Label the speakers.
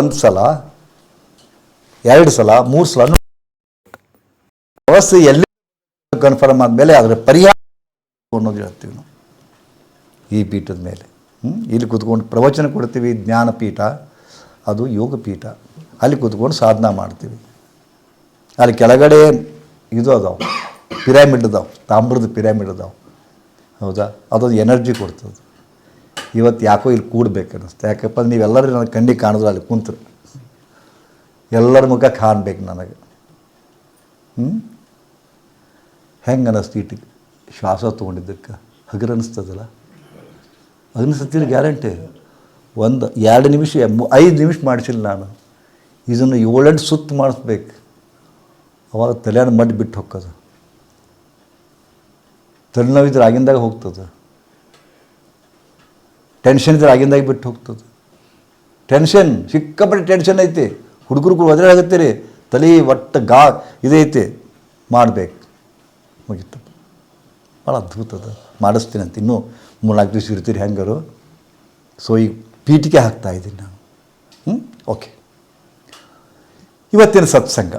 Speaker 1: ಒಂದು ಸಲ, ಎರಡು ಸಲ, ಮೂರು ಸಲ ವ್ಯವಸ್ಥೆ ಎಲ್ಲಿ ಕನ್ಫರ್ಮ್ ಆದಮೇಲೆ ಅದರ ಪರಿಹಾರ ಅನ್ನೋದು ಹೇಳ್ತೀವಿ ನಾವು. ಈ ಪೀಠದ ಮೇಲೆ? ಇಲ್ಲಿ ಕೂತ್ಕೊಂಡು ಪ್ರವಚನ ಕೊಡ್ತೀವಿ ಜ್ಞಾನಪೀಠ ಅದು ಯೋಗ ಪೀಠ. ಅಲ್ಲಿ ಕೂತ್ಕೊಂಡು ಸಾಧನ ಮಾಡ್ತೀವಿ. ಅಲ್ಲಿ ಕೆಳಗಡೆ ಇದು ಅದಾವೆ, ಪಿರಾಮಿಡ್ ಅದಾವೆ, ತಾಮ್ರದ ಪಿರಾಮಿಡ್ ಅದಾವೆ. ಹೌದಾ? ಅದೊಂದು ಎನರ್ಜಿ ಕೊಡ್ತದೆ. ಇವತ್ತು ಯಾಕೋ ಇಲ್ಲಿ ಕೂಡ್ಬೇಕು ಅನ್ನಿಸ್ತು. ಯಾಕಪ್ಪ ನೀವೆಲ್ಲರೂ ನನಗೆ ಕಣ್ಣಿಗೆ ಕಾಣಿದ್ರು ಅಲ್ಲಿ ಕುಂತರು. ಎಲ್ಲರ ಮುಖ ಕಾಣಬೇಕು ನನಗೆ. ಹ್ಞೂ ಹೆಂಗೆ ಅನ್ನಿಸ್ತು ಇಟ್ಟಿಗೆ ಶ್ವಾಸ ತೊಗೊಂಡಿದ್ದಕ್ಕೆ? ಹಗರ್ ಅನ್ನಿಸ್ತದಲ್ಲ? ಅನ್ನಿಸ್ತೀರಿ ಗ್ಯಾರಂಟಿ. ಒಂದು, ಎರಡು ನಿಮಿಷ ಐದು ನಿಮಿಷ ಮಾಡಿಸಿಲ್ಲ ನಾನು. ಇದನ್ನು ಏಳೆಂಟು ಸುತ್ತು ಮಾಡಿಸ್ಬೇಕು. ಅವಾಗ ತಲೆಯನ್ನು ಮಡ್ಡಿ ಬಿಟ್ಟು ಹೋಗ್ತದೆ. ತಲೆನೋವಿದ್ರೆ ಆಗಿಂದಾಗ ಹೋಗ್ತದೆ. ಟೆನ್ಷನ್ ಇದ್ರೆ ಆಗಿಂದಾಗಿ ಬಿಟ್ಟು ಹೋಗ್ತದೆ. ಟೆನ್ಷನ್ ಸಿಕ್ಕಾಪಟ್ಟೆ ಟೆನ್ಷನ್ ಐತಿ. ಹುಡುಗರು ರೀ ತಲೆ ಒಟ್ಟು ಗಾ ಇದೈತಿ. ಮಾಡಬೇಕು. ಹೋಗಿತ್ತು ಭಾಳ ಅದ್ಭುತ ಅದು. ಮಾಡಿಸ್ತೀನಿ ಅಂತ. ಇನ್ನೂ ಮೂರ್ನಾಲ್ಕು ದಿವಸ ಇರ್ತೀರಿ ಹೆಂಗಾರು? ಸೊ ಈಗ ಪೀಠಿಕೆ ಹಾಕ್ತಾ ಇದ್ದೀನಿ ನಾನು. ಹ್ಞೂ ಓಕೆ ಇವತ್ತಿನ ಸತ್ಸಂಗ.